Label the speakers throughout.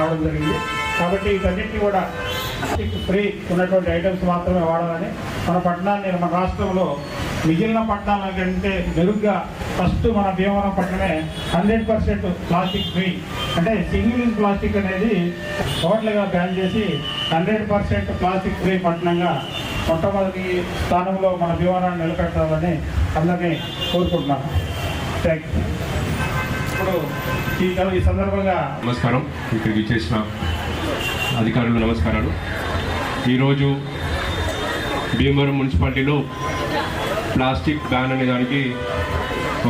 Speaker 1: రావడం జరిగింది. కాబట్టి వీటన్నిటిని కూడా ప్లాస్టిక్ ఫ్రీ ఉన్నటువంటి ఐటమ్స్ మాత్రమే వాడాలని మన పట్టణాన్ని మన రాష్ట్రంలో మిగిలిన పట్టణాల కంటే మెరుగ్గా ఫస్ట్ మన భీమవరం పట్టణమే హండ్రెడ్ పర్సెంట్ ప్లాస్టిక్ ఫ్రీ. అంటే సింగిల్ యూజ్ ప్లాస్టిక్ అనేది టోటల్గా బ్యాన్ చేసి హండ్రెడ్ పర్సెంట్ ప్లాస్టిక్ ఫ్రీ పట్టణంగా మొట్టమొదటి స్థానంలో మన భీమవరాన్ని నిలబెట్టాలని అందరినీ కోరుకుంటున్నాను. Thank you. ఈ ఈ సందర్భంగా
Speaker 2: నమస్కారం. ఇక్కడికి చేసిన అధికారులు నమస్కారాలు. ఈరోజు భీమవరం మున్సిపాలిటీలో ప్లాస్టిక్ బ్యాన్ అనే దానికి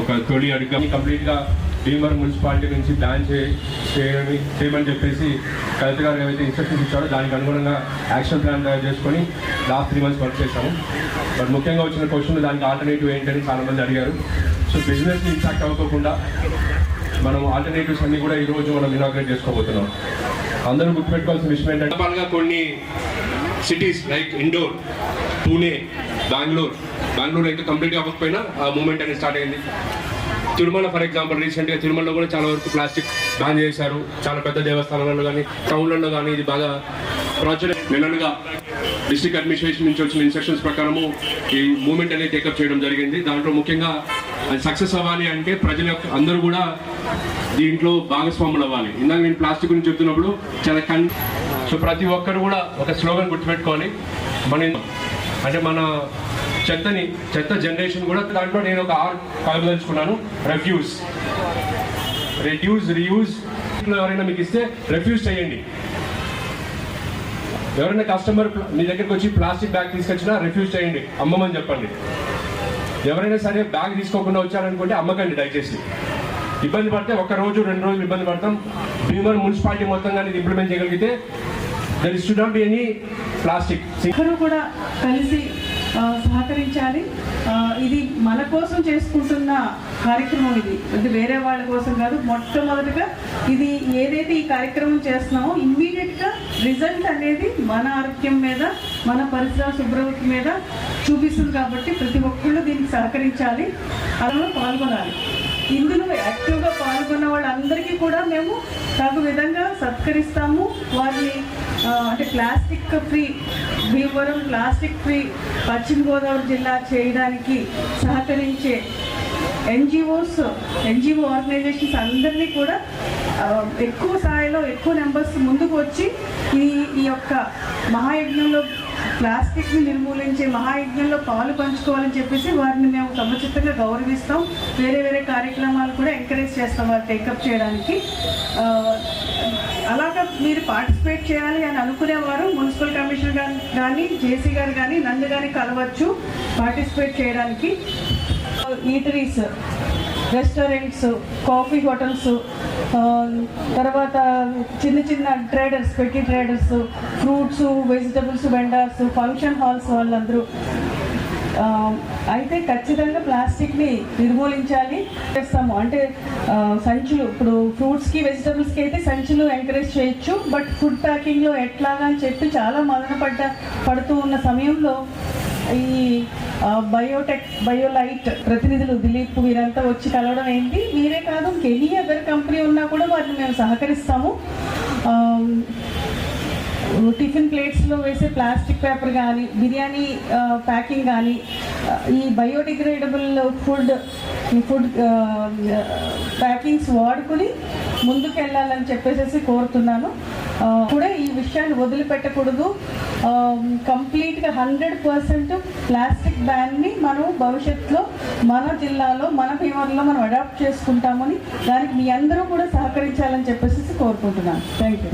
Speaker 2: ఒక తొలి అడుగు. కంప్లీట్గా భీమవరం మున్సిపాలిటీ నుంచి బ్యాన్ చే చేయని చేయమని చెప్పేసి కలెక్టర్ గారు ఏవైతే ఇన్స్ట్రక్షన్స్ ఇచ్చారో దానికి అనుగుణంగా యాక్షన్ ప్లాన్ తయారు చేసుకొని లాస్ట్ త్రీ మంత్స్ వర్క్ చేశాము. బట్ ముఖ్యంగా వచ్చిన క్వశ్చన్ దానికి ఆల్టర్నేటివ్ ఏంటని చాలామంది అడిగారు. సో బిజినెస్ ఇంపాక్ట్ అవ్వకుండా మనం ఆల్టర్నేటివ్స్ అన్ని కూడా ఈ రోజు మనం ఇనాగ్రేట్ చేసుకోబోతున్నాం. అందరూ గుర్తుపెట్టుకోవాల్సిన విషయం ఏంటంటే పాలుగా కొన్ని సిటీస్ లైక్ ఇండోర్ పూణే బెంగళూరు బెంగళూరు అయితే కంప్లీట్గా అవ్వకపోయినా ఆ మూమెంట్ అనేది స్టార్ట్ అయింది. తిరుమల ఫర్ ఎగ్జాంపుల్ రీసెంట్గా తిరుమలలో కూడా చాలా వరకు ప్లాస్టిక్ బ్యాన్ చేశారు. చాలా పెద్ద దేవస్థానాలలో కానీ టౌన్లలో కానీ ఇది బాగా ప్రాజెక్ట్ నెలలుగా డిస్ట్రిక్ట్ అడ్మినిస్ట్రేషన్ నుంచి వచ్చిన ఇన్స్ట్రక్షన్స్ ప్రకారము ఈ మూమెంట్ అనేది టేకప్ చేయడం జరిగింది. దాంట్లో ముఖ్యంగా అది సక్సెస్ అవ్వాలి అంటే ప్రజల యొక్క అందరూ కూడా దీంట్లో భాగస్వాములు అవ్వాలి. ఇందాక నేను ప్లాస్టిక్ గురించి చెప్తున్నప్పుడు చాలా కన్ సో ప్రతి ఒక్కరు కూడా ఒక స్లోగన్ గుర్తుపెట్టుకోవాలి. మన అంటే మన చెత్తని చెత్త జనరేషన్ కూడా దాంట్లో నేను ఒక ఆర్ కలగదలుచుకున్నాను రెఫ్యూజ్ రెడ్యూస్ రియూజ్ ఎవరైనా మీకు ఇస్తే రెఫ్యూజ్ చేయండి. ఎవరైనా కస్టమర్ మీ దగ్గరికి వచ్చి ప్లాస్టిక్ బ్యాగ్ తీసుకొచ్చినా రిఫ్యూజ్ చేయండి. అమ్మమని చెప్పండి. ఎవరైనా సరే బ్యాగ్ తీసుకోకుండా వచ్చారనుకుంటే అమ్మకండి దయచేసి. ఇబ్బంది పడితే ఒక రోజు రెండు రోజులు ఇబ్బంది పడతాం. భీమవరం మున్సిపాలిటీ మొత్తం కానీ ఇంప్లిమెంట్ చేయగలిగితే there is not be any plastic
Speaker 3: కూడా కలిసి సహకరించాలి. ఇది మన కోసం చేసుకుంటున్న కార్యక్రమం ఇది. ఇది వేరే వాళ్ళ కోసం కాదు మొట్టమొదటిగా ఇది ఏదైతే ఈ కార్యక్రమం చేస్తున్నామో ఇమ్మీడియట్గా రిజల్ట్ అనేది మన ఆరోగ్యం మీద మన పరిసర శుభ్రత మీద చూపిస్తుంది కాబట్టి ప్రతి ఒక్కళ్ళు దీనికి సహకరించాలి. అందులో పాల్గొనాలి. ఇందులో యాక్టివ్గా పాల్గొన్న వాళ్ళందరికీ కూడా మేము తగు విధంగా సత్కరిస్తాము. వారిని అంటే plastic free Bhimavaram plastic free Paschima Godavari జిల్లా చేయడానికి సహకరించే ఎన్జిఓస్ ఎన్జిఓ ఆర్గనైజేషన్స్ అందరినీ కూడా ఎక్కువ స్థాయిలో ఎక్కువ నెంబర్స్ ముందుకు వచ్చి ఈ ఈ యొక్క మహాయజ్ఞంలో ప్లాస్టిక్ని నిర్మూలించే మహాయజ్ఞంలో పాలు పంచుకోవాలని చెప్పేసి వారిని మేము సముచితంగా గౌరవిస్తాం. వేరే వేరే కార్యక్రమాలు కూడా ఎంకరేజ్ చేస్తాం వారు టేకప్ చేయడానికి. మీరు పార్టిసిపేట్ చేయాలి అని అనుకునేవారు మున్సిపల్ కమిషనర్ గారు కానీ జేసీ గారు కానీ నన్ను కానీ కలవచ్చు పార్టిసిపేట్ చేయడానికి. ఈటరీస్ రెస్టారెంట్స్ కాఫీ హోటల్స్ తర్వాత చిన్న చిన్న ట్రేడర్స్ పెట్టి traders fruits vegetables vendors function halls వాళ్ళందరూ Um, అయితే ఖచ్చితంగా ప్లాస్టిక్ని నిర్మూలించాలి. చేస్తాము. అంటే uh, సంచులు ఇప్పుడు ఫ్రూట్స్కి వెజిటబుల్స్కి అయితే సంచులు ఎంకరేజ్ చేయొచ్చు. బట్ ఫుడ్ ప్యాకింగ్లో ఎట్లాగా అని చెప్పి చాలా మదన పడ్డ పడుతూ ఉన్న సమయంలో ఈ uh, బయోటెక్ బయోలైట్ ప్రతినిధులు దిలీప్ వీరంతా వచ్చి కలవడం ఏంటి? మీరే కాదు ఎనీ అదర్ కంపెనీ ఉన్నా కూడా వారిని మేము సహకరిస్తాము. Um, టిఫిన్ ప్లేట్స్లో వేసే ప్లాస్టిక్ పేపర్ కానీ బిర్యానీ ప్యాకింగ్ కానీ ఈ బయోడిగ్రేడబుల్ ఫుడ్ ఈ ఫుడ్ ప్యాకింగ్స్ వాడుకుని ముందుకు వెళ్ళాలని చెప్పేసి కోరుతున్నాను కూడా ఈ విషయాన్ని వదిలిపెట్టకూడదు. కంప్లీట్గా హండ్రెడ్ పర్సెంట్ ప్లాస్టిక్ బ్యాన్ని మనం భవిష్యత్తులో మన జిల్లాలో మన ఫీవర్లో మనం అడాప్ట్ చేసుకుంటామని దానికి మీ అందరూ కూడా సహకరించాలని చెప్పేసి కోరుకుంటున్నాను. Thank you